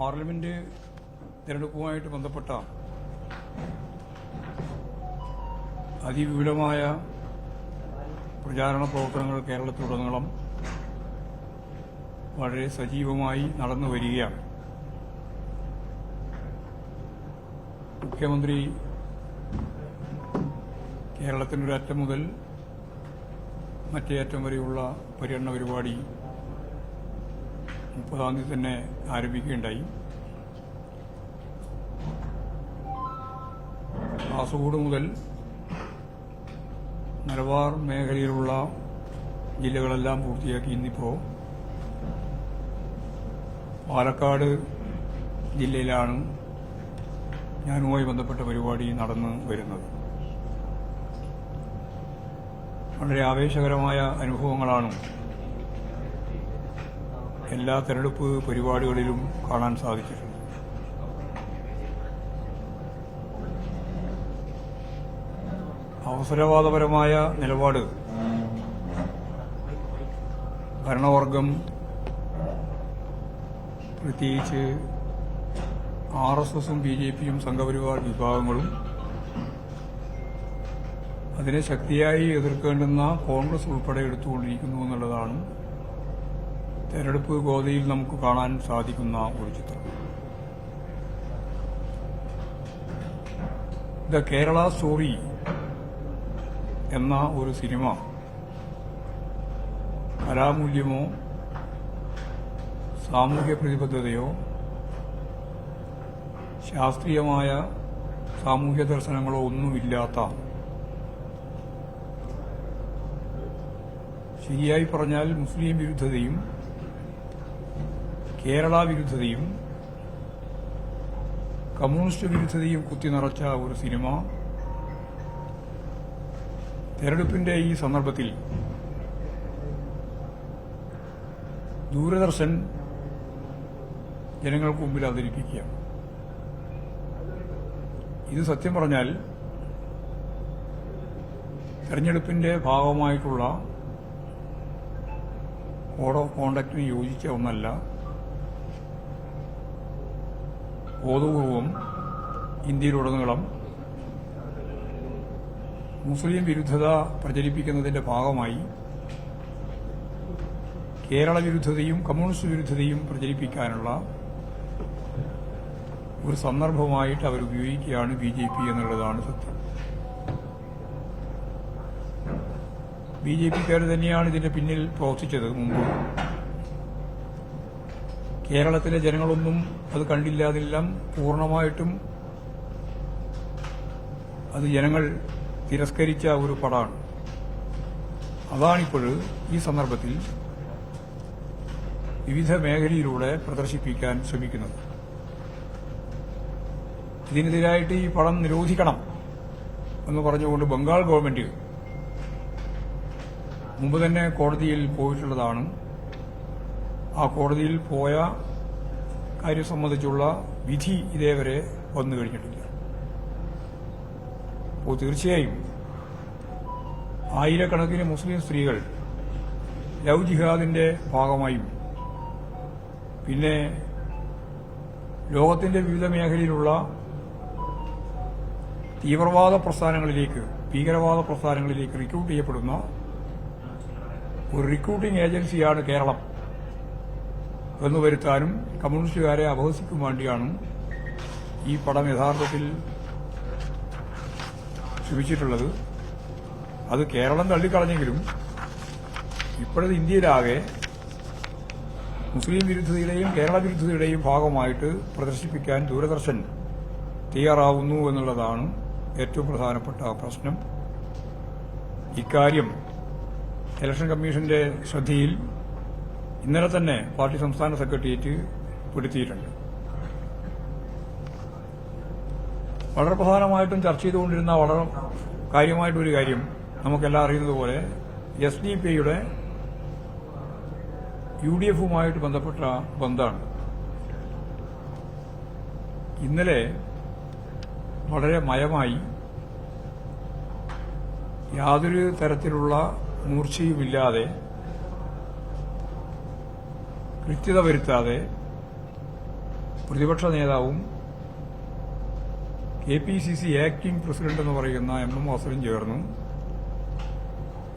Parliament തിരഞ്ഞെടുപ്പുമായിട്ട് ബന്ധപ്പെട്ട അതിവിപുലമായ പ്രചാരണ പ്രവർത്തനങ്ങൾ കേരളത്തിലുടനീളം വളരെ സജീവമായി നടന്നു വരികയാണ്. മുഖ്യമന്ത്രി കേരളത്തിന്റെ ഒരറ്റം മുതൽ മറ്റേ അറ്റം വരെയുള്ള പര്യടന പരിപാടി മുപ്പതാം തീയതി തന്നെ ആരംഭിക്കുകയുണ്ടായി. കാസർഗോഡ് മുതൽ മലബാർ മേഖലയിലുള്ള ജില്ലകളെല്ലാം പൂർത്തിയാക്കി ഇന്നിപ്പോൾ പാലക്കാട് ജില്ലയിലാണ് ഞാനുമായി ബന്ധപ്പെട്ട പരിപാടി നടന്നു വരുന്നത്. വളരെ ആവേശകരമായ അനുഭവങ്ങളാണ് എല്ലാ തെരഞ്ഞെടുപ്പ് പരിപാടികളിലും കാണാൻ സാധിച്ചിട്ടുണ്ട്. അവസരവാദപരമായ നിലപാട് ഭരണവർഗം പ്രത്യേകിച്ച് ആർ എസ് എസും ബി ജെ പിയും സംഘപരിവാർ വിഭാഗങ്ങളും അതിനെ ശക്തിയായി എതിർക്കേണ്ടുന്ന കോൺഗ്രസ് ഉൾപ്പെടെ എടുത്തുകൊണ്ടിരിക്കുന്നു എന്നുള്ളതാണ് തെരഞ്ഞെടുപ്പ് ഗോതയിൽ നമുക്ക് കാണാൻ സാധിക്കുന്ന ഒരു ചിത്രം. ദ കേരള സ്റ്റോറി എന്ന ഒരു സിനിമ കലാമൂല്യമോ സാമൂഹ്യ പ്രതിബദ്ധതയോ ശാസ്ത്രീയമായ സാമൂഹ്യ ദർശനങ്ങളോ ഒന്നുമില്ലാത്ത ശരിയായി പറഞ്ഞാൽ മുസ്ലിം വിരുദ്ധതയും കേരള വിരുദ്ധതയും കമ്മ്യൂണിസ്റ്റ് വിരുദ്ധതയും കുത്തി നിറച്ച ഒരു സിനിമ. തെരഞ്ഞെടുപ്പിന്റെ ഈ സന്ദർഭത്തിൽ ദൂരദർശൻ ജനങ്ങൾക്ക് മുമ്പിൽ അവതരിപ്പിക്കുക. ഇത് സത്യം പറഞ്ഞാൽ തെരഞ്ഞെടുപ്പിന്റെ ഭാഗമായിട്ടുള്ള കോഡ് ഓഫ് കോണ്ടക്റ്റിന് യോജിച്ച ഒന്നല്ല. ബോധപൂർവം ഇന്ത്യയിലുടനീളം മുസ്ലിം വിരുദ്ധത പ്രചരിപ്പിക്കുന്നതിന്റെ ഭാഗമായി കേരള വിരുദ്ധതയും കമ്മ്യൂണിസ്റ്റ് വിരുദ്ധതയും പ്രചരിപ്പിക്കാനുള്ള ഒരു സന്ദർഭമായിട്ട് അവർ ഉപയോഗിക്കുകയാണ് ബി ജെ പി എന്നുള്ളതാണ് സത്യം. ബി ജെ പിക്കാർ തന്നെയാണ് ഇതിന്റെ പിന്നിൽ പ്രവർത്തിച്ചത് മുമ്പ്. കേരളത്തിലെ ജനങ്ങളൊന്നും അത് കണ്ടില്ല അതെല്ലാം പൂർണമായിട്ടും അത് ജനങ്ങൾ തിരസ്കരിച്ച ഒരു പടമാണ്. അതാണിപ്പോൾ ഈ സന്ദർഭത്തിൽ വിവിധ മേഖലയിലൂടെ പ്രദർശിപ്പിക്കാൻ ശ്രമിക്കുന്നത്. ഇതിനെതിരായിട്ട് ഈ പടം നിരോധിക്കണം എന്ന് പറഞ്ഞുകൊണ്ട് ബംഗാൾ ഗവൺമെന്റ് മുമ്പ് തന്നെ കോടതിയിൽ പോയിട്ടുള്ളതാണ്. ആ കോടതിയിൽ പോയ കാര്യം സംബന്ധിച്ചുള്ള വിധി ഇതേവരെ വന്നു കഴിഞ്ഞിട്ടില്ല. അപ്പോൾ തീർച്ചയായും ആയിരക്കണക്കിന് മുസ്ലിം സ്ത്രീകൾ ലവ് ജിഹാദിന്റെ ഭാഗമായും പിന്നെ ലോകത്തിന്റെ വിവിധ മേഖലയിലുള്ള തീവ്രവാദ പ്രസ്ഥാനങ്ങളിലേക്ക് ഭീകരവാദ പ്രസ്ഥാനങ്ങളിലേക്ക് റിക്രൂട്ട് ചെയ്യപ്പെടുന്ന ഒരു റിക്രൂട്ടിംഗ് ഏജൻസിയാണ് കേരളം. എന്ന് വരുത്താനും കമ്മ്യൂണിസ്റ്റുകാരെ അപഹസിക്കും വേണ്ടിയാണ് ഈ പടം യഥാർത്ഥത്തിൽ ശ്രമിച്ചിട്ടുള്ളത് അത് കേരളം തള്ളിക്കളഞ്ഞെങ്കിലും ഇപ്പോഴത്തെ ഇന്ത്യയിലാകെ മുസ്ലിം വിരുദ്ധതയുടെയും കേരള വിരുദ്ധതയുടെയും ഭാഗമായിട്ട് പ്രദർശിപ്പിക്കാൻ ദൂരദർശൻ തയ്യാറാവുന്നു എന്നുള്ളതാണ് ഏറ്റവും പ്രധാനപ്പെട്ട പ്രശ്നം. ഇക്കാര്യം ഇലക്ഷൻ കമ്മീഷന്റെ ശ്രദ്ധയിൽ ഇന്നലെ തന്നെ പാർട്ടി സംസ്ഥാന സെക്രട്ടേറിയറ്റ് പെടുത്തിയിട്ടുണ്ട് വളരെ പ്രധാനമായിട്ടും ചർച്ച ചെയ്തുകൊണ്ടിരുന്ന വളരെ കാര്യമായിട്ടൊരു കാര്യം നമുക്കെല്ലാം അറിയുന്നത് പോലെ എസ് ഡി പി ഐയുടെ യു ഡി എഫുമായിട്ട് ബന്ധപ്പെട്ട ബന്ധമാണ്. ഇന്നലെ വളരെ മയമായി യാതൊരു തരത്തിലുള്ള മൂർച്ചയുമില്ലാതെ കൃത്യത വരുത്താതെ പ്രതിപക്ഷ നേതാവും K P C C acting president എന്ന് പറയുന്ന എം എം വാസുവും ചേർന്ന്.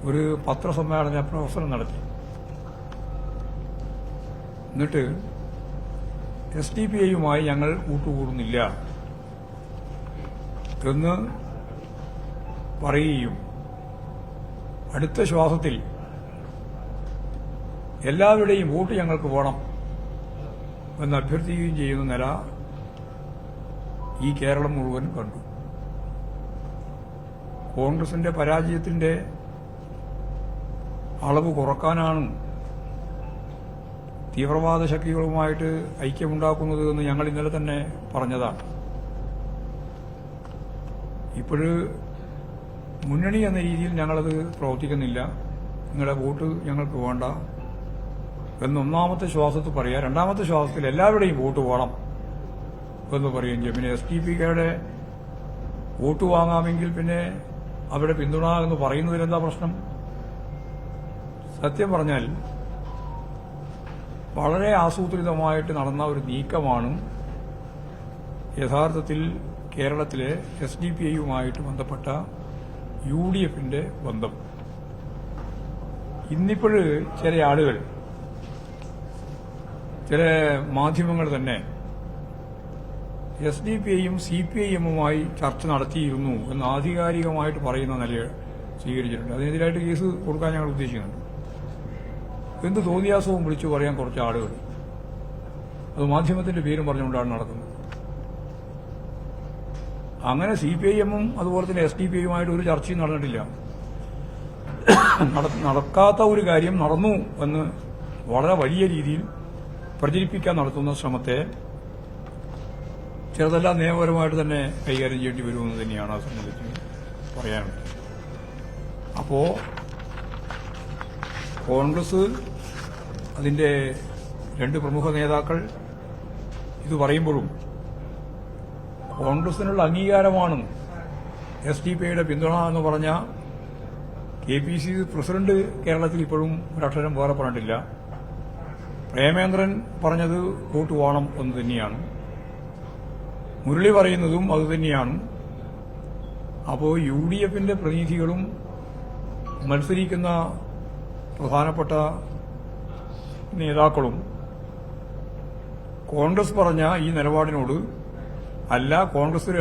ഒരു പത്രസമ്മേളന പ്രവർത്തനം നടത്തി. എന്നിട്ട് എസ് ഡി പി ഐയുമായി ഞങ്ങൾ കൂട്ടുകൂടുന്നില്ല എന്ന് പറയുകയും അടുത്ത ശ്വാസത്തിൽ എല്ലാവരുടെയും വോട്ട് ഞങ്ങൾക്ക് വേണം എന്ന് അഭ്യർത്ഥിക്കുകയും ചെയ്യുന്ന നില ഈ കേരളം മുഴുവൻ കണ്ടു. കോൺഗ്രസിന്റെ പരാജയത്തിന്റെ അളവ് കുറക്കാനാണ് തീവ്രവാദ ശക്തികളുമായിട്ട് ഐക്യമുണ്ടാക്കുന്നത് എന്ന് ഞങ്ങൾ ഇന്നലെ തന്നെ പറഞ്ഞതാണ്. ഇപ്പോഴ് മുന്നണി എന്ന രീതിയിൽ ഞങ്ങളത് പ്രവർത്തിക്കുന്നില്ല. നിങ്ങളുടെ വോട്ട് ഞങ്ങൾക്ക് വേണ്ട. എന്ന് ഒന്നാമത്തെ ശ്വാസത്തിൽ പറയുക രണ്ടാമത്തെ ശ്വാസത്തിൽ എല്ലാവരുടെയും വോട്ട് വേണം എന്ന് പറയും ചെയ്യും. പിന്നെ എസ് ടി പിക്കാരുടെ വോട്ട് വാങ്ങാമെങ്കിൽ പിന്നെ അവരുടെ പിന്തുണ എന്ന് പറയുന്നതിലെന്താ പ്രശ്നം? സത്യം പറഞ്ഞാൽ വളരെ ആസൂത്രിതമായിട്ട് നടന്ന ഒരു നീക്കമാണ് യഥാർത്ഥത്തിൽ കേരളത്തിലെ എസ് ഡി പി ഐയുമായിട്ട് ബന്ധപ്പെട്ട യു ഡി എഫിന്റെ ബന്ധം. ഇന്നിപ്പോഴ് ചില ആളുകൾ ചില മാധ്യമങ്ങൾ തന്നെ എസ് ഡി പി ഐയും സി പി ഐ എമ്മുമായി ചർച്ച നടത്തിയിരുന്നു എന്ന് ആധികാരികമായിട്ട് പറയുന്ന നില സ്വീകരിച്ചിട്ടുണ്ട്. അതിനെതിരായിട്ട് കേസ് കൊടുക്കാൻ ഞങ്ങൾ ഉദ്ദേശിക്കുന്നുണ്ട്. എന്ത് തോന്നിയാസവും വിളിച്ചു പറയാൻ കുറച്ച് ആളുകൾ. അത് മാധ്യമത്തിന്റെ പേരും പറഞ്ഞുകൊണ്ടാണ് നടക്കുന്നത്. അങ്ങനെ സി പി ഐ എമ്മും അതുപോലെ തന്നെ എസ് ഡി പി ഐയുമായിട്ട് ഒരു ചർച്ചയും നടന്നിട്ടില്ല. നടക്കാത്ത ഒരു കാര്യം നടന്നു എന്ന് വളരെ വലിയ രീതിയിൽ പ്രചരിപ്പിക്കാൻ നടത്തുന്ന ശ്രമത്തെ ചിലതെല്ലാം നിയമപരമായിട്ട് തന്നെ കൈകാര്യം ചെയ്യേണ്ടി വരുമെന്ന് തന്നെയാണ് അത് സംബന്ധിച്ച് പറയാനുള്ളത്. അപ്പോ കോൺഗ്രസ് അതിന്റെ രണ്ട് പ്രമുഖ നേതാക്കൾ ഇത് പറയുമ്പോഴും കോൺഗ്രസിനുള്ള അംഗീകാരമാണ് എസ് ഡി പി ഐയുടെ പിന്തുണ എന്ന് പറഞ്ഞ കെ പി സി പ്രസിഡന്റ് കേരളത്തിൽ ഇപ്പോഴും ഒരക്ഷരം വേറെ പറഞ്ഞിട്ടില്ല. പ്രേമേന്ദ്രൻ പറഞ്ഞത് വോട്ട് പോകണം എന്ന് തന്നെയാണ്. മുരളി പറയുന്നതും അത് തന്നെയാണ്. അപ്പോൾ യു ഡി എഫിന്റെ പ്രതിനിധികളും മത്സരിക്കുന്ന പ്രധാനപ്പെട്ട നേതാക്കളും കോൺഗ്രസ് പറഞ്ഞ ഈ നിലപാടിനോട് അല്ല കോൺഗ്രസ്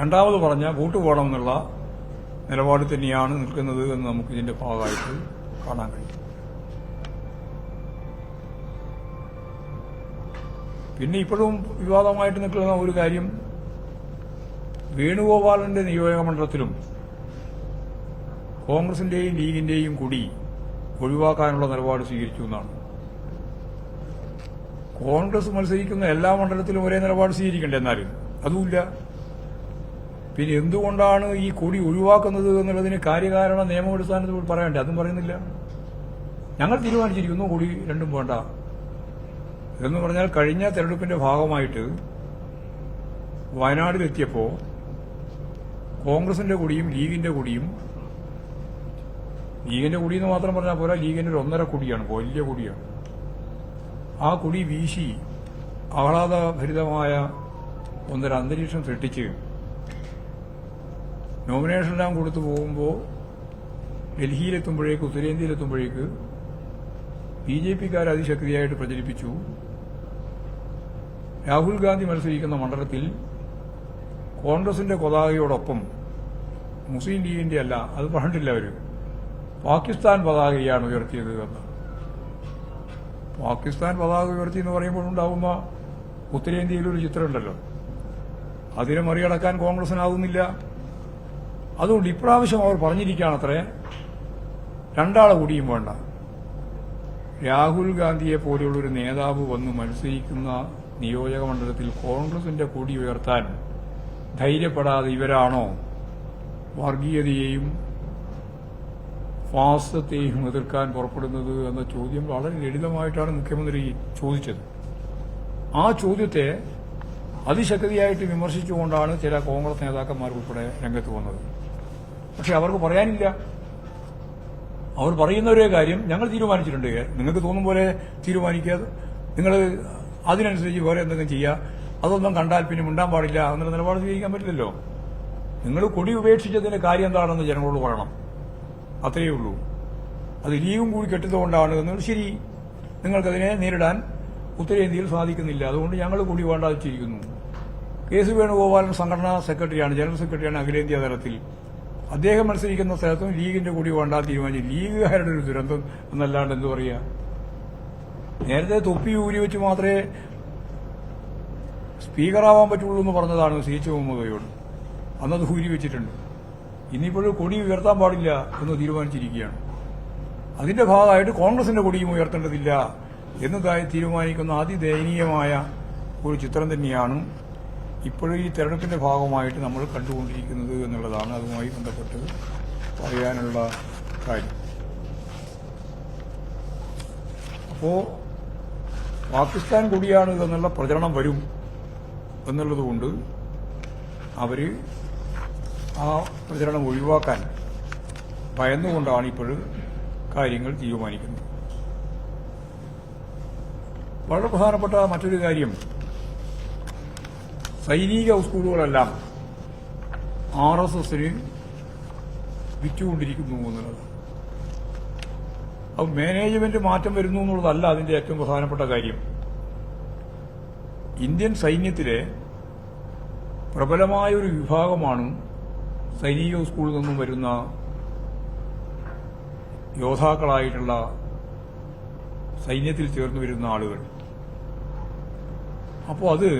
രണ്ടാമത് പറഞ്ഞ വോട്ട് പോകണമെന്നുള്ള നിലപാട് തന്നെയാണ് നിൽക്കുന്നത് എന്ന് നമുക്ക് ഇതിന്റെ ഭാഗമായിട്ട് കാണാൻ കഴിയും. പിന്നെ ഇപ്പോഴും വിവാദമായിട്ട് നിൽക്കുന്ന ഒരു കാര്യം വേണുഗോപാലന്റെ നിയോജക മണ്ഡലത്തിലും കോൺഗ്രസിന്റെയും ലീഗിന്റെയും കൂടി ഒഴിവാക്കാനുള്ള നിലപാട് സ്വീകരിച്ചു എന്നാണ്. കോൺഗ്രസ് മത്സരിക്കുന്ന എല്ലാ മണ്ഡലത്തിലും ഒരേ നിലപാട് സ്വീകരിക്കണ്ടേ എന്നാലും? അതുമില്ല. പിന്നെ എന്തുകൊണ്ടാണ് ഈ കൊടി ഒഴിവാക്കുന്നത് എന്നുള്ളതിന് കാര്യകാരണ നിയമമടിസ്ഥാനത്തിൽ പറയണ്ടേ അതും പറയുന്നില്ല. ഞങ്ങൾ തീരുമാനിച്ചിരിക്കുന്നു കൊടി രണ്ടും വേണ്ട. എന്ന് പറഞ്ഞാൽ കഴിഞ്ഞ തെരഞ്ഞെടുപ്പിന്റെ ഭാഗമായിട്ട് വയനാടിലെത്തിയപ്പോൾ കോൺഗ്രസിന്റെ കൂടിയും ലീഗിന്റെ കൂടിയും ലീഗിന്റെ കൊടി മാത്രം പറഞ്ഞാൽ പോരാ ലീഗിന്റെ ഒരു ഒന്നര കുടിയാണ് വലിയ കുടിയാണ്. ആ കുടി വീശി ആഹ്ലാദഭരിതമായ ഒന്നര അന്തരീക്ഷം സൃഷ്ടിച്ച് നോമിനേഷൻ എല്ലാം കൊടുത്തു പോകുമ്പോൾ ഡൽഹിയിലെത്തുമ്പോഴേക്ക് ഉത്തരേന്ത്യയിലെത്തുമ്പോഴേക്ക് ബി ജെ പിക്കാർ അതിശക്തിയായിട്ട് പ്രചരിപ്പിച്ചു. രാഹുൽ ഗാന്ധി മത്സരിക്കുന്ന മണ്ഡലത്തിൽ കോൺഗ്രസിന്റെ പതാകയോടൊപ്പം മുസ്ലിം ലീഗിന്റെ അല്ല അത് പറഞ്ഞിട്ടില്ല അവർ. പാകിസ്ഥാൻ പതാകയാണ് ഉയർത്തിയത് എന്ന്. പാകിസ്ഥാൻ പതാക ഉയർത്തി എന്ന് പറയുമ്പോൾ ഉണ്ടാകുന്ന ഉത്തരേന്ത്യയിലൊരു ചിത്രമുണ്ടല്ലോ അതിനെ മറികടക്കാൻ കോൺഗ്രസിനാകുന്നില്ല അതുകൊണ്ട് ഇപ്രാവശ്യം അവർ പറഞ്ഞിരിക്കുകയാണത്രേ രണ്ടാളെ കൂടിയും വേണ്ട. രാഹുൽ ഗാന്ധിയെ പോലെയുള്ളൊരു നേതാവ് വന്ന് മത്സരിക്കുന്ന നിയോജക മണ്ഡലത്തിൽ കോൺഗ്രസിന്റെ കൊടി ഉയർത്താൻ ധൈര്യപ്പെടാതെ ഇവരാണോ വർഗീയതയെയും ഫാസത്തെയും എതിർക്കാൻ പുറപ്പെടുന്നത് എന്ന ചോദ്യം വളരെ ലളിതമായിട്ടാണ് മുഖ്യമന്ത്രി ചോദിച്ചത്. ആ ചോദ്യത്തെ അതിശക്തിയായിട്ട് വിമർശിച്ചുകൊണ്ടാണ് ചില കോൺഗ്രസ് നേതാക്കന്മാർ ഉൾപ്പെടെ രംഗത്ത് വന്നത്. പക്ഷെ അവർക്ക് പറയാനില്ല. അവർ പറയുന്ന ഒരേ കാര്യം ഞങ്ങൾ തീരുമാനിച്ചിട്ടുണ്ട്. നിങ്ങൾക്ക് തോന്നും പോലെ തീരുമാനിക്കാതെ നിങ്ങൾ അതിനനുസരിച്ച് വേറെ എന്തെങ്കിലും ചെയ്യുക അതൊന്നും കണ്ടാൽ പിന്നെ മിണ്ടാൻ പാടില്ല എന്നുള്ള നിലപാട് സ്വീകരിക്കാൻ പറ്റില്ലല്ലോ. നിങ്ങൾ കൊടി ഉപേക്ഷിച്ചതിന്റെ കാര്യം എന്താണെന്ന് ജനങ്ങളോട് പറയണം. അത്രയേ ഉള്ളൂ. അത് ലീവും കൂടി കെട്ടുന്നതുകൊണ്ടാണ് എന്നത് ശരി. നിങ്ങൾക്കതിനെ നേരിടാൻ ഉത്തരേന്ത്യയിൽ സാധിക്കുന്നില്ല. അതുകൊണ്ട് ഞങ്ങൾ കൂടി വേണ്ടാതിരിക്കുന്നു. കെ സി വേണുഗോപാലൻ സംഘടനാ സെക്രട്ടറിയാണ് ജനറൽ സെക്രട്ടറിയാണ് അഖിലേന്ത്യാ തലത്തിൽ. അദ്ദേഹം മത്സരിക്കുന്ന സ്ഥലത്തും ലീഗിന്റെ കൂടി വേണ്ടാ തീരുമാനിച്ചു. ലീഗുകാരുടെ ഒരു ദുരന്തം എന്നല്ലാണ്ട് എന്തു പറയുക നേരത്തെ തൊപ്പി ഊരി വെച്ച് മാത്രമേ സ്പീക്കറാവാൻ പറ്റുള്ളൂ എന്ന് പറഞ്ഞതാണ് സി എച്ച് മുഹമ്മദയോട്. അന്നത് ഊരി വെച്ചിട്ടുണ്ട്. ഇനിയിപ്പോഴും കൊടി ഉയർത്താൻ പാടില്ല എന്ന് തീരുമാനിച്ചിരിക്കുകയാണ്. അതിന്റെ ഭാഗമായിട്ട് കോൺഗ്രസിന്റെ കൊടിയും ഉയർത്തേണ്ടതില്ല എന്നതായി തീരുമാനിക്കുന്ന അതിദയനീയമായ ഒരു ചിത്രം തന്നെയാണ് ഇപ്പോഴും ഈ തെരഞ്ഞെടുപ്പിന്റെ ഭാഗമായിട്ട് നമ്മൾ കണ്ടുകൊണ്ടിരിക്കുന്നത് എന്നുള്ളതാണ് അതുമായി ബന്ധപ്പെട്ട് പറയാനുള്ള കാര്യം. അപ്പോ പാകിസ്ഥാൻ കൂടിയാണ് ഇതെന്നുള്ള പ്രചരണം വരും എന്നുള്ളതുകൊണ്ട് അവർ ആ പ്രചരണം ഒഴിവാക്കാൻ ഭയന്നുകൊണ്ടാണ് ഇപ്പോൾ കാര്യങ്ങൾ തീരുമാനിക്കുന്നത്. വളരെ പ്രധാനപ്പെട്ട മറ്റൊരു കാര്യം സൈനിക സ്കൂളുകളെല്ലാം ആർ എസ് എസിന് വിറ്റുകൊണ്ടിരിക്കുന്നു എന്നുള്ളത് അത് മാനേജ്മെന്റ് മാറ്റം വരുന്നു എന്നുള്ളതല്ല അതിന്റെ ഏറ്റവും പ്രധാനപ്പെട്ട കാര്യം. ഇന്ത്യൻ സൈന്യത്തിലെ പ്രബലമായ ഒരു വിഭാഗമാണ് സൈനിക സ്കൂളിൽ നിന്നും വരുന്ന യോദ്ധാക്കളായിട്ടുള്ള സൈന്യത്തിൽ ചേർന്ന് വരുന്ന ആളുകൾ. അപ്പോൾ അത്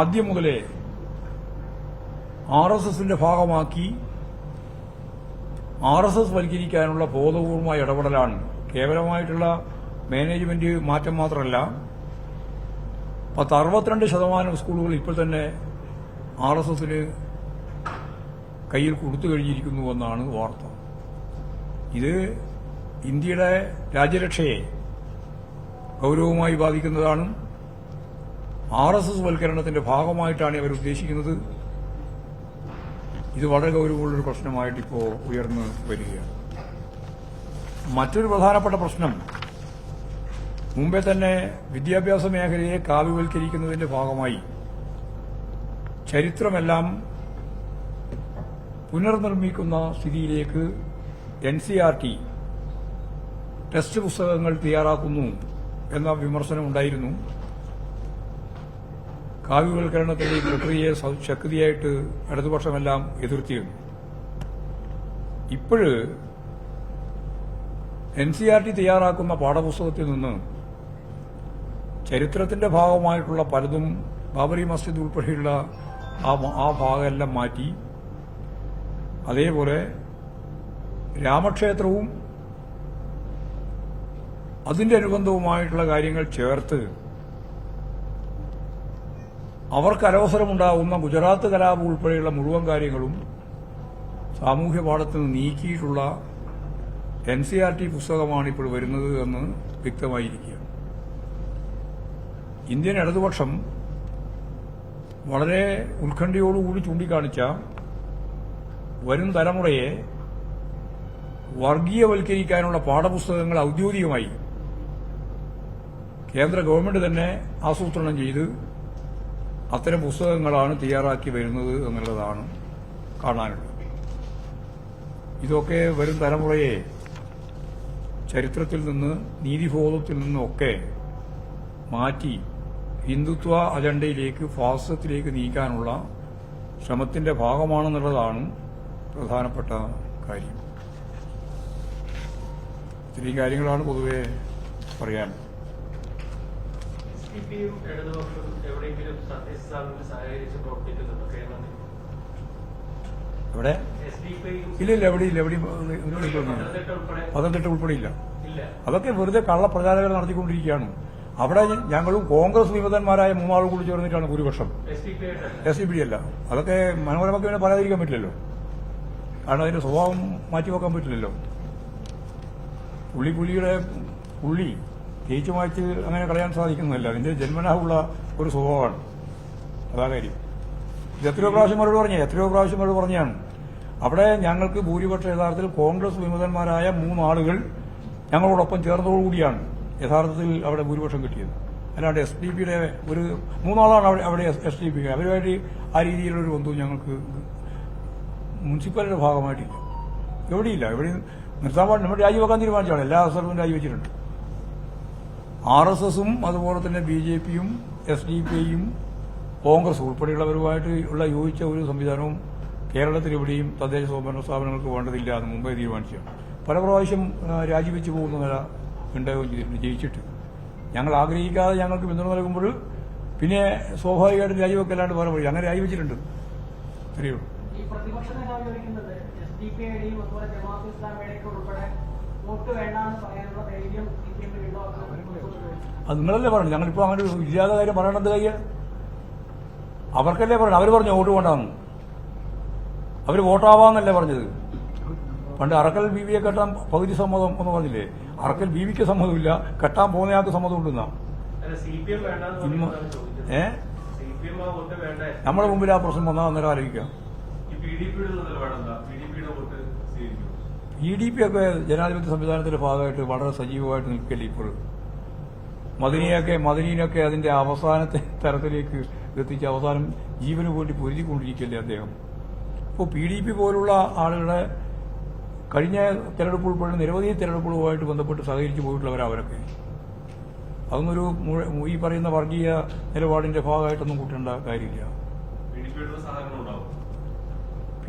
ആദ്യം മുതലേ ആർ എസ് എസിന്റെ ഭാഗമാക്കി ആർ എസ് എസ് വൽക്കരിക്കാനുള്ള ബോധപൂർവമായ ഇടപെടലാണ്. കേവലമായിട്ടുള്ള മാനേജ്മെന്റ് മാറ്റം മാത്രമല്ല പത്ത് അറുപത്തിരണ്ട് ശതമാനം സ്കൂളുകൾ ഇപ്പോൾ തന്നെ ആർ എസ് എസിന് കയ്യിൽ കൊടുത്തു കഴിഞ്ഞിരിക്കുന്നു എന്നാണ് വാർത്ത. ഇത് ഇന്ത്യയുടെ രാജ്യരക്ഷയെ ഗൗരവമായി ബാധിക്കുന്നതാണ്. ആർ എസ് എസ് വൽക്കരണത്തിന്റെ ഭാഗമായിട്ടാണ് ഇവർ ഉദ്ദേശിക്കുന്നത് ഇത് വളരെ ഗൗരവമുള്ളൊരു പ്രശ്നമായിട്ട് ഇപ്പോ ഉയർന്നു വരികയാണ്. മറ്റൊരു പ്രധാനപ്പെട്ട പ്രശ്നം മുമ്പേ തന്നെ വിദ്യാഭ്യാസ മേഖലയെ കാവ്യവൽക്കരിക്കുന്നതിന്റെ ഭാഗമായി ചരിത്രമെല്ലാം പുനർനിർമ്മിക്കുന്ന സ്ഥിതിയിലേക്ക് N C R T text പുസ്തകങ്ങൾ തയ്യാറാക്കുന്നു എന്ന വിമർശനം ഉണ്ടായിരുന്നു കാവ്യവൽക്കരണത്തിന്റെ ഈ പ്രക്രിയയെ ശക്തിയായിട്ട് ഇടതുപക്ഷമെല്ലാം എതിർത്തിരുന്നു. ഇപ്പോഴ് എൻ സി ആർ ടി തയ്യാറാക്കുന്ന പാഠപുസ്തകത്തിൽ നിന്ന് ചരിത്രത്തിന്റെ ഭാഗമായിട്ടുള്ള പലതും ബാബറി മസ്ജിദ് ഉൾപ്പെടെയുള്ള ആ ആ ഭാഗമെല്ലാം മാറ്റി അതേപോലെ രാമക്ഷേത്രവും അതിന്റെ അനുബന്ധവുമായിട്ടുള്ള കാര്യങ്ങൾ ചേർത്ത് അവർക്ക് അനവസരമുണ്ടാകുന്ന ഗുജറാത്ത് കലാപം ഉൾപ്പെടെയുള്ള മുഴുവൻ കാര്യങ്ങളും സാമൂഹ്യ പാഠത്തിൽ നിന്ന് നീക്കിയിട്ടുള്ള എൻ സി ആർ ടി പുസ്തകമാണ് ഇപ്പോൾ വരുന്നത് എന്ന് വ്യക്തമായിരിക്കുക ഇന്ത്യൻ ഇടതുപക്ഷം വളരെ ഉത്കണ്ഠയോടുകൂടി ചൂണ്ടിക്കാണിച്ച വരും തലമുറയെ വർഗീയവൽക്കരിക്കാനുള്ള പാഠപുസ്തകങ്ങൾ ഔദ്യോഗികമായി കേന്ദ്ര ഗവൺമെന്റ് തന്നെ ആസൂത്രണം ചെയ്ത് അത്തരം പുസ്തകങ്ങളാണ് തയ്യാറാക്കി വരുന്നത് എന്നുള്ളതാണ് കാണാനുള്ളത്. ഇതൊക്കെ വരും തലമുറയെ ചരിത്രത്തിൽ നിന്ന് നീതിബോധത്തിൽ നിന്നൊക്കെ മാറ്റി ഹിന്ദുത്വ അജണ്ടയിലേക്ക് ഫാസത്തിലേക്ക് നീക്കാനുള്ള ശ്രമത്തിന്റെ ഭാഗമാണെന്നുള്ളതാണ് പ്രധാനപ്പെട്ട കാര്യം. ഇത്രയും കാര്യങ്ങളാണ് പൊതുവെ പറയാൻ. ഡി എവിടെയെങ്കിലും സഹകരിച്ച് പ്രവർത്തിക്കുന്നുണ്ടോ കേരളത്തിൽ ഇവിടെ ഡി ഇല്ലില്ല എവിടെയില്ല എവിടെയും ഒരു കളിക്കൊന്നുമില്ല പത്തനംതിട്ട ഉൾപ്പെടെ? ഇല്ല. അതൊക്കെ വെറുതെ കള്ളപ്രചാരകർ നടത്തിക്കൊണ്ടിരിക്കുകയാണ്. അവിടെ ഞങ്ങളും കോൺഗ്രസ് വിമതന്മാരായ മൂന്നാളും കൂടി ചേർന്നിട്ടാണ് ഭൂരിപക്ഷം. S D P D C P അല്ല. അതൊക്കെ മനോരമയ്ക്ക് പിന്നെ പറയാതിരിക്കാൻ പറ്റില്ലല്ലോ. കാരണം അതിന്റെ സ്വഭാവം മാറ്റിവെക്കാൻ പറ്റില്ലല്ലോ. പുള്ളി പുള്ളിയുടെ പുള്ളി തേച്ചു മാറ്റി അങ്ങനെ കളയാൻ സാധിക്കുന്നതല്ല. അതിന്റെ ജന്മനാ ഉള്ള ഒരു സുഖമാണ്. അതാ കാര്യം. എത്രയോ പ്രാവശ്യം അവരോട് പറഞ്ഞു എത്രയോ പ്രാവശ്യം അവരോട് പറഞ്ഞാണ്. അവിടെ ഞങ്ങൾക്ക് ഭൂരിപക്ഷം യഥാർത്ഥത്തിൽ കോൺഗ്രസ് വിമതന്മാരായ മൂന്നാളുകൾ ഞങ്ങളോടൊപ്പം ചേർന്നതോടുകൂടിയാണ് യഥാർത്ഥത്തിൽ അവിടെ ഭൂരിപക്ഷം കിട്ടിയത്. അല്ലാണ്ട് എസ് ഡി പിയുടെ ഒരു മൂന്നാളാണ് അവിടെ അവിടെ എസ് ഡി പി അവരുമായിട്ട് ആ രീതിയിലൊരു ബന്ധവും ഞങ്ങൾക്ക് മുനിസിപ്പാലിറ്റിയുടെ ഭാഗമായിട്ടില്ല. എവിടെയില്ല. എവിടെയും നിർത്താൻ പാടില്ല നമ്മൾ രാജിവെക്കാൻ തീരുമാനിച്ചാണ് എല്ലാ അവസരവും രാജിവെച്ചിട്ടുണ്ട്. ആർ എസ് എസും അതുപോലെ തന്നെ ബി ജെ പിയും എസ് ഡി പി ഐയും കോൺഗ്രസ് ഉൾപ്പെടെയുള്ളവരുമായിട്ട് ഉള്ള യോജിച്ച ഒരു സംവിധാനവും കേരളത്തിൽ എവിടെയും തദ്ദേശ സ്വയംഭരണ സ്ഥാപനങ്ങൾക്ക് വേണ്ടതില്ല എന്ന് മുമ്പേ തീരുമാനിച്ചു പല പ്രാവശ്യം രാജിവെച്ച് പോകുന്ന നില ഉണ്ടാവുകയും ജയിച്ചിട്ട്. ഞങ്ങൾ ആഗ്രഹിക്കാതെ ഞങ്ങൾക്ക് പിന്തുണ നൽകുമ്പോൾ പിന്നെ സ്വാഭാവികമായിട്ടും രാജിവെക്കല്ലാണ്ട് വേറെ വഴി അങ്ങനെ രാജിവെച്ചിട്ടുണ്ട്. ശരിയോ അത് നിങ്ങളല്ലേ പറഞ്ഞു ഞങ്ങളിപ്പോൾ അങ്ങനെ ഒരു ഇല്ലാത്ത കാര്യം പറയണത് കയ്യ? അവർക്കല്ലേ പറഞ്ഞു അവർ പറഞ്ഞു വോട്ട് വേണ്ടാന്ന് അവർ വോട്ടാവാന്നല്ലേ പറഞ്ഞത്. പണ്ട് അറക്കൽ ബീവിയെ കെട്ടാൻ പകുതി സമ്മതം എന്ന് പറഞ്ഞില്ലേ? അറക്കൽ ബീവിക്ക് സമ്മതമില്ല കെട്ടാൻ പോകുന്നയാൾക്ക് സമ്മതം ഉണ്ടെന്നാ ഏ? നമ്മുടെ മുമ്പിൽ ആ പ്രശ്നം വന്നാൽ അന്നേരം ആലോചിക്കാം ഈ പി ഡി പിയുടെ നിലപാടെന്താ പി ഡി പിയുടെ വോട്ട് സ്വീകരിക്കും ഇ ഡി പി ഒക്കെ ജനാധിപത്യ സംവിധാനത്തിന്റെ ഭാഗമായിട്ട് വളരെ സജീവമായിട്ട് നിൽക്കല്ലേ ഇപ്പോൾ? മദനിയൊക്കെ മദിനീനൊക്കെ അതിന്റെ അവസാനത്തെ തരത്തിലേക്ക് എത്തിച്ച് അവസാനം ജീവന് വേണ്ടി പൊരുതിക്കൊണ്ടിരിക്കല്ലേ അദ്ദേഹം? ഇപ്പോൾ പി ഡി പി പോലുള്ള ആളുകളെ കഴിഞ്ഞ തെരഞ്ഞെടുപ്പ് ഉൾപ്പെടെ നിരവധി തെരഞ്ഞെടുപ്പുകളുമായിട്ട് ബന്ധപ്പെട്ട് സഹകരിച്ചു പോയിട്ടുള്ളവരവരൊക്കെ അതൊന്നൊരു ഈ പറയുന്ന വർഗീയ നിലപാടിന്റെ ഭാഗമായിട്ടൊന്നും കൂട്ടേണ്ട കാര്യമില്ല.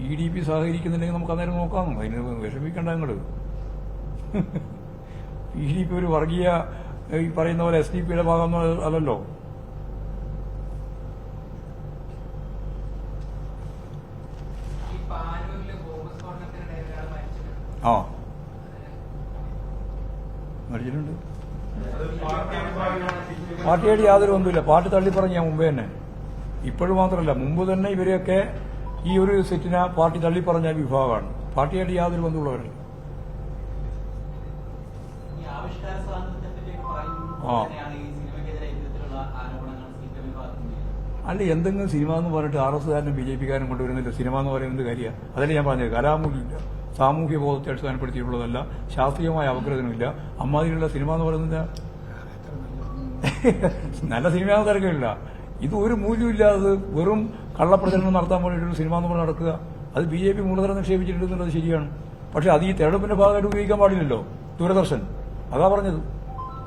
പി ഡി പി സഹകരിക്കുന്നില്ലെങ്കിൽ സഹകരിക്കുന്നുണ്ടെങ്കിൽ നമുക്ക് അന്നേരം നോക്കാം. അതിന് വിഷമിക്കേണ്ട നിങ്ങൾ പി ഡി പി ഒരു വർഗീയ ഈ പറയുന്ന പോലെ എസ് ഡി പിയുടെ ഭാഗം അല്ലല്ലോ. ആ. മരിച്ചിട്ടുണ്ട്. യാതൊരു ഒന്നുമില്ല. പാർട്ടി തള്ളിപ്പറഞ്ഞ മുമ്പേ തന്നെ. ഇപ്പോഴും മാത്രമല്ല മുമ്പ് തന്നെ ഇവരെയൊക്കെ ഈ ഒരു സെറ്റിനെ പാർട്ടി തള്ളിപ്പറഞ്ഞ വിഭാഗമാണ്. പാർട്ടിയായിട്ട് യാതൊരു ബന്ധമുള്ളവരല്ല. ആ. അല്ല എന്തെങ്കിലും സിനിമ എന്ന് പറഞ്ഞിട്ട് ആർ എസ് കാരനും ബി ജെ പിക്കാരനും കൊണ്ടുവരുന്നില്ല സിനിമ എന്ന് പറയുന്നത് കാര്യമാണ്. അതല്ലേ ഞാൻ പറഞ്ഞത്. കലാമൂല്യമില്ല സാമൂഹ്യ ബോധത്തെ അടിസ്ഥാനപ്പെടുത്തിയിട്ടുള്ളതല്ല ശാസ്ത്രീയമായ അവഗ്രഹനമില്ല. അമ്മാതിരിയുള്ള സിനിമ എന്ന് പറയുന്നത് നല്ല സിനിമയാണെന്ന് തിരക്കില്ല. ഇത് ഒരു മൂല്യമില്ലാതെ വെറും കള്ളപ്രചരണം നടത്താൻ വേണ്ടിയിട്ടൊരു സിനിമ എന്ന് നടക്കുക. അത് ബി ജെ പി മൂലധനം നിക്ഷേപിച്ചിട്ടുണ്ടെന്നുള്ളത് ശരിയാണ്. പക്ഷേ അത് ഈ തെരഞ്ഞെടുപ്പിന്റെ ഭാഗമായിട്ട് ഉപയോഗിക്കാൻ പാടില്ലല്ലോ. ദൂരദർശൻ. അതാ പറഞ്ഞത്.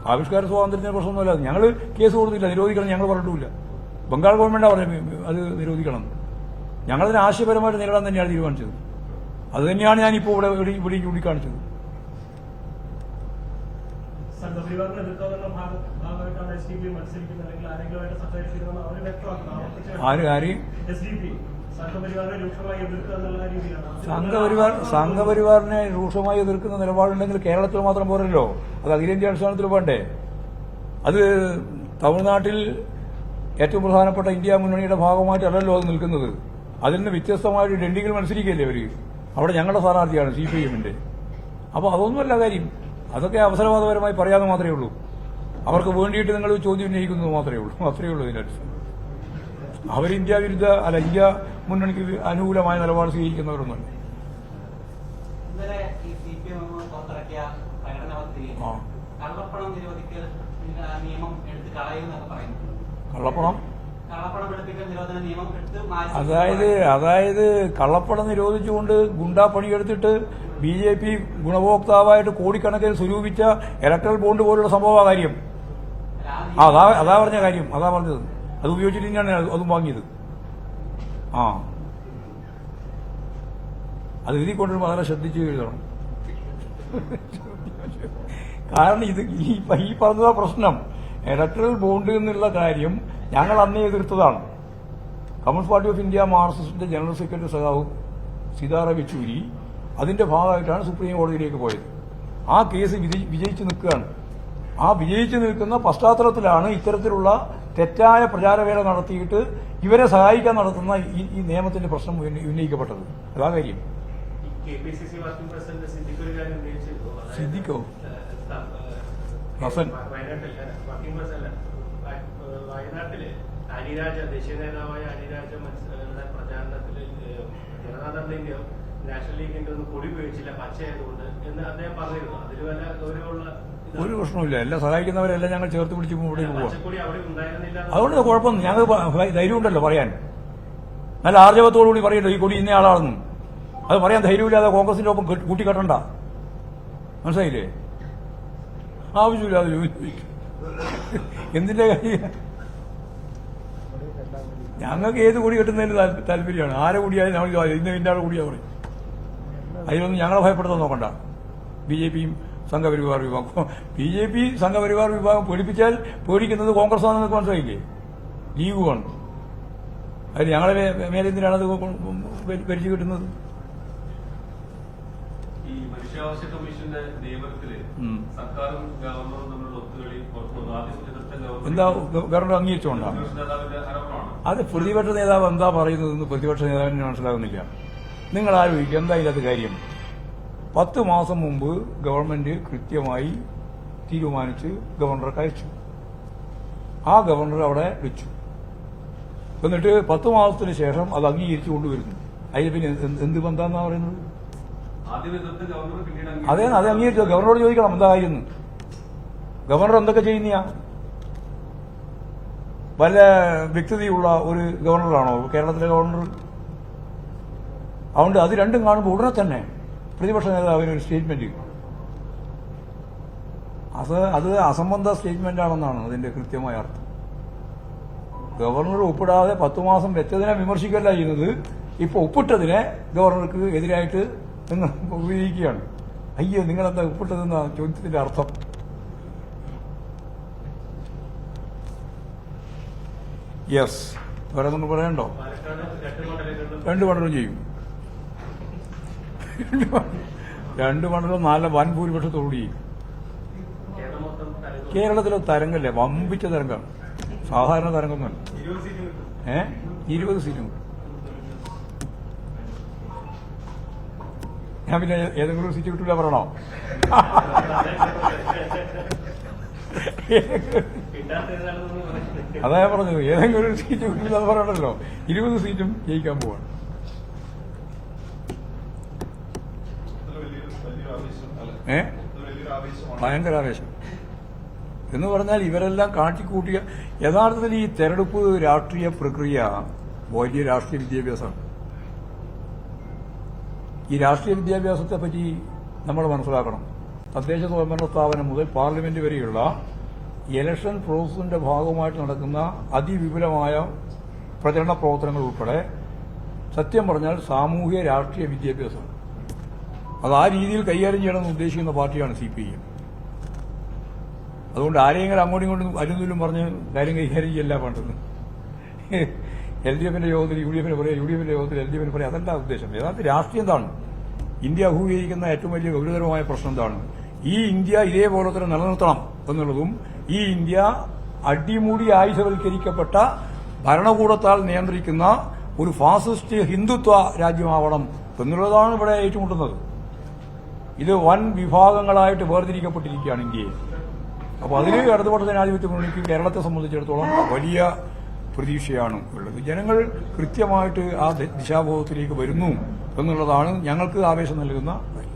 ആവിഷ്കാര സ്വാതന്ത്ര്യത്തിന്റെ പ്രശ്നമൊന്നുമല്ല. ഞങ്ങൾ കേസ് കൊടുത്തില്ല നിരോധിക്കണം ഞങ്ങൾ പറഞ്ഞിട്ടില്ല ബംഗാൾ ഗവൺമെന്റാണ് പറഞ്ഞു അത് നിരോധിക്കണം. ഞങ്ങളതിനെ ആശയപരമായിട്ട് നേരിടാൻ തന്നെയാണ് തീരുമാനിച്ചത്. അത് തന്നെയാണ് ഞാൻ ഇപ്പോൾ ഇവിടെ ഇവിടെ ചൂണ്ടിക്കാണിച്ചത്. എസ് ഡി പി അല്ലെങ്കിൽ ആരെങ്കിലുമായിട്ട് അവർ വ്യക്തമാക്കണം. ആവർത്തിച്ച് എസ് ഡി പി സംഘപരിവാർ സംഘപരിവാറിനെ രൂക്ഷമായി എതിർക്കുന്ന നിലപാടുണ്ടെങ്കിൽ കേരളത്തിൽ മാത്രം പോരല്ലോ. അത് അഖിലേന്ത്യാ അടിസ്ഥാനത്തിൽ വേണ്ടേ അത് തമിഴ്നാട്ടിൽ ഏറ്റവും പ്രധാനപ്പെട്ട ഇന്ത്യ മുന്നണിയുടെ ഭാഗമായിട്ടല്ലല്ലോ അത് നിൽക്കുന്നത്. അതിൽ നിന്ന് വ്യത്യസ്തമായിട്ട് ഡൽഹിയിൽ മത്സരിക്കുകയല്ലേ അവർ അവിടെ ഞങ്ങളുടെ സ്ഥാനാർത്ഥിയാണ് സി പി എമ്മിന്റെ. അപ്പോൾ അതൊന്നുമല്ല കാര്യം. അതൊക്കെ അവസരവാദപരമായി പറയാതെ മാത്രമേ ഉള്ളൂ. അവർക്ക് വേണ്ടിയിട്ട് നിങ്ങൾ ചോദ്യം ഉന്നയിക്കുന്നത് മാത്രമേ ഉള്ളൂ. അത്രയേ ഉള്ളൂ ഇതിന്റെ അടിസ്ഥാനം അവർ ഇന്ത്യ വിരുദ്ധ അല്ല ഇന്ത്യ മുന്നണിക്ക് അനുകൂലമായ നിലപാട് സ്വീകരിക്കുന്നവരൊന്നുമല്ല. കള്ളപ്പണം അതായത് അതായത് കള്ളപ്പണം നിരോധിച്ചുകൊണ്ട് ഗുണ്ടാ പണിയെടുത്തിട്ട് ബി ജെ പി ഗുണഭോക്താവായിട്ട് കോടിക്കണക്കിന് സ്വരൂപിച്ച ഇലക്ട്രൽ ബോണ്ട് പോലുള്ള സംഭവ കാര്യം അതാ അതാ പറഞ്ഞ കാര്യം അതാ പറഞ്ഞത്. അത് ഉപയോഗിച്ചിട്ട് തന്നെയാണ് അതും വാങ്ങിയത്. ആ. അത് എഴുതി കൊണ്ടുവരുമ്പോൾ വളരെ ശ്രദ്ധിച്ച് എഴുതണം. കാരണം ഇത് ഈ ഈ പ്രശ്നം. ഇലക്ട്രൽ ബോണ്ട് എന്നുള്ള കാര്യം ഞങ്ങൾ അന്നേ എതിർത്തതാണ്. കമ്മ്യൂണിസ്റ്റ് പാർട്ടി ഓഫ് ഇന്ത്യ മാർക്സിസ്റ്റിന്റെ ജനറൽ സെക്രട്ടറി സഖാവ് സീതാറാം യെച്ചൂരി അതിന്റെ ഭാഗമായിട്ടാണ് സുപ്രീം കോടതിയിലേക്ക് പോയത്. ആ കേസ് വിജയി- വിജയിച്ച് നിൽക്കുകയാണ്. ആ വിജയിച്ചു നിൽക്കുന്ന പശ്ചാത്തലത്തിലാണ് ഇത്തരത്തിലുള്ള തെറ്റായ പ്രചാരവേല നടത്തിയിട്ട് ഇവരെ സഹായിക്കാൻ നടത്തുന്ന ഈ നിയമത്തിന്റെ പ്രശ്നം ഉന്ന- ഉന്നയിക്കപ്പെട്ടത്. അതാ കാര്യം. സിദ്ദിഖ്? ഹസൻ. വയനാട്ടിൽ അനിരാജ ദേശീയ നേതാവായ അനിരാജ പ്രചാരണത്തിൽ ജനതാദളിന്റെ നാഷണൽ ലീഗിന്റെ ഒന്നും കൊടി ഉപയോഗിച്ചില്ല പച്ചയായതുകൊണ്ട് എന്ന് അദ്ദേഹം പറഞ്ഞിരുന്നു. അതിൽ വല്ല ഗൗരവമുള്ള ഒരു പ്രശ്നവുമില്ല. എല്ലാം സഹായിക്കുന്നവരെല്ലാം ഞങ്ങൾ ചേർത്ത് പിടിച്ച് ഇവിടേക്ക് പോവാം. അതുകൊണ്ട് കുഴപ്പമൊന്നും ഞങ്ങൾ ധൈര്യമുണ്ടല്ലോ പറയാൻ. നല്ല ആർജവത്തോടുകൂടി പറയല്ലോ ഈ കൊടി ഇന്ന ആളാണെന്ന്. അത് പറയാൻ ധൈര്യമില്ലാതെ കോൺഗ്രസിന്റെ ഒപ്പം കെട്ടി- കൂട്ടിക്കെട്ടണ്ട. മനസ്സിലായില്ലേ? ആവശ്യമില്ലാതെ ചോദിച്ചു എന്തിന്റെ കാര്യം? ഞങ്ങൾക്ക് ഏത് കൊടി കെട്ടുന്നതിന് താല്പ- താല്പര്യമാണ്. ആരെ കൂടിയാലും ഞങ്ങൾ ഇന്ന് ഇന്ന ഇന്ന ആളെ കൂടിയാ പറയും. അതിലൊന്നും ഞങ്ങളെ ഭയപ്പെടുത്താൻ നോക്കണ്ട. ബി ജെ പിയും സംഘപരിവാർ വിഭാഗം. ബി ജെ പി സംഘപരിവാർ വിഭാഗം പേടിപ്പിച്ചാൽ പേടിക്കുന്നത് കോൺഗ്രസ് ആണെന്ന് മനസ്സിലായില്ലേ? ലീഗുമാണ് അത് ഞങ്ങളെ മേലെന്തിനാണ് അത് ഭരിച്ചു കിട്ടുന്നത്? ഈ മനുഷ്യാവകാശ കമ്മീഷന്റെ നിയമനത്തിൽ സർക്കാരും ഗവർണറും തമ്മിലുള്ള ഒത്തുകളി എന്താ ഗവർണർ ആരോപണമാണ്. അത് പ്രതിപക്ഷ നേതാവ് എന്താ പറയുന്നതെന്ന് പ്രതിപക്ഷ നേതാവിന് മനസ്സിലാകുന്നില്ല. നിങ്ങൾ ആലോചിക്കുക എന്താ ഇതിനകത്ത് കാര്യം? പത്ത് മാസം മുമ്പ് ഗവൺമെന്റ് കൃത്യമായി തീരുമാനിച്ച് ഗവർണർക്ക് അയച്ചു ആ ഗവർണർ അവിടെ വെച്ചു. എന്നിട്ട് പത്ത് മാസത്തിന് ശേഷം അത് അംഗീകരിച്ചു കൊണ്ടുവരുന്നു. അതിന് പിന്നെ എന്ത് ബന്ധാന്നാ പറയുന്നത്? അതെ അതേ അത് അംഗീകരിച്ചു. ഗവർണറോട് ചോദിക്കണം എന്താ കാര്യം ഗവർണർ എന്തൊക്കെ ചെയ്യുന്ന വല്ല വ്യക്തതയുള്ള ഒരു ഗവർണറാണോ? കേരളത്തിലെ ഗവർണർ? അതുകൊണ്ട് അത് രണ്ടും കാണുമ്പോൾ ഉടനെ തന്നെ പ്രതിപക്ഷ നേതാവിന് ഒരു സ്റ്റേറ്റ്മെന്റ് അത് അത് അസംബന്ധ സ്റ്റേറ്റ്മെന്റ് ആണെന്നാണ് അതിന്റെ കൃത്യമായ അർത്ഥം. ഗവർണർ ഒപ്പിടാതെ പത്തു മാസം വെച്ചതിനെ വിമർശിക്കല്ല ചെയ്യുന്നത് ഇപ്പൊ ഒപ്പിട്ടതിനെ ഗവർണർക്ക് എതിരായിട്ട് നിങ്ങൾ ഉപയോഗിക്കുകയാണ്. അയ്യോ നിങ്ങളെന്താ ഒപ്പിട്ടതെന്ന ചോദ്യത്തിന്റെ അർത്ഥം? യെസ് വേറെ ഒന്നും പറയണ്ടോ? രണ്ട് മണ്ഡലം ചെയ്യും. രണ്ട് മണ്ഡലം നല്ല വൻ ഭൂരിപക്ഷത്തോടി കേരളത്തിലെ തരംഗല്ലേ? വമ്പിച്ച തരംഗമാണ്. സാധാരണ തരംഗമൊന്നുമല്ല ഏ? ഇരുപത് സീറ്റും ഞാൻ പിന്നെ ഏതെങ്കിലും സീറ്റ് കിട്ടില്ല പറയണോ? അതായത് പറഞ്ഞു ഏതെങ്കിലും സീറ്റ് കിട്ടില്ല പറയണല്ലോ. ഇരുപത് സീറ്റും ജയിക്കാൻ പോവാണ്. ഏ? ഭയങ്കര ആവേശം എന്ന് പറഞ്ഞാൽ ഇവരെല്ലാം കാട്ടിക്കൂട്ടിയ യഥാർത്ഥത്തിൽ ഈ തെരഞ്ഞെടുപ്പ് രാഷ്ട്രീയ പ്രക്രിയ വലിയ രാഷ്ട്രീയ വിദ്യാഭ്യാസമാണ്. ഈ രാഷ്ട്രീയ വിദ്യാഭ്യാസത്തെ പറ്റി നമ്മൾ മനസ്സിലാക്കണം. തദ്ദേശ സ്വയംഭരണ സ്ഥാപനം മുതൽ പാർലമെന്റ് വരെയുള്ള ഇലക്ഷൻ പ്രോസസിന്റെ ഭാഗമായിട്ട് നടക്കുന്ന അതിവിപുലമായ പ്രചരണ പ്രവർത്തനങ്ങൾ ഉൾപ്പെടെ സത്യം പറഞ്ഞാൽ സാമൂഹ്യ രാഷ്ട്രീയ വിദ്യാഭ്യാസമാണ്. അത് ആ രീതിയിൽ കൈകാര്യം ചെയ്യണമെന്ന് ഉദ്ദേശിക്കുന്ന പാർട്ടിയാണ് സി പി ഐ എം. അതുകൊണ്ട് ആരെയെങ്കിലും അങ്ങോട്ടും ഇങ്ങോട്ടും അരുന്നിലും പറഞ്ഞ് കാര്യം കൈകാര്യം ചെയ്യല്ല വേണ്ടത്. എൽ ഡി എഫിന്റെ യോഗത്തിൽ യു ഡി എഫിന് പറയാം യു ഡി എഫിന്റെ യോഗത്തിൽ എൽ ഡി എഫിന് പറയാം അതല്ല ഉദ്ദേശം? യഥാർത്ഥ രാഷ്ട്രീയം എന്താണ്? ഇന്ത്യ അഭിമുഖീകരിക്കുന്ന ഏറ്റവും വലിയ ഗൗരവതരമായ പ്രശ്നം എന്താണ്? ഈ ഇന്ത്യ ഇതേപോലെ തന്നെ നിലനിർത്തണം എന്നുള്ളതും ഈ ഇന്ത്യ അടിമുടി ആയുധവൽക്കരിക്കപ്പെട്ട ഭരണകൂടത്താൽ നിയന്ത്രിക്കുന്ന ഒരു ഫാസിസ്റ്റ് ഹിന്ദുത്വ രാജ്യമാവണം എന്നുള്ളതാണ് ഇവിടെ ഏറ്റുമുട്ടുന്നത്. ഇത് വൻ വിഭാഗങ്ങളായിട്ട് വേർതിരിക്കപ്പെട്ടിരിക്കുകയാണ് ഇന്ത്യയിൽ അപ്പോൾ അതിൽ ഇടതുപക്ഷ ജനാധിപത്യ മുന്നണിക്ക് കേരളത്തെ സംബന്ധിച്ചിടത്തോളം വലിയ പ്രതീക്ഷയാണ് ഉള്ളത്. ജനങ്ങൾ കൃത്യമായിട്ട് ആ ദിശാബോധത്തിലേക്ക് വരുന്നു എന്നുള്ളതാണ് ഞങ്ങൾക്ക് ആവേശം നൽകുന്ന കാര്യം.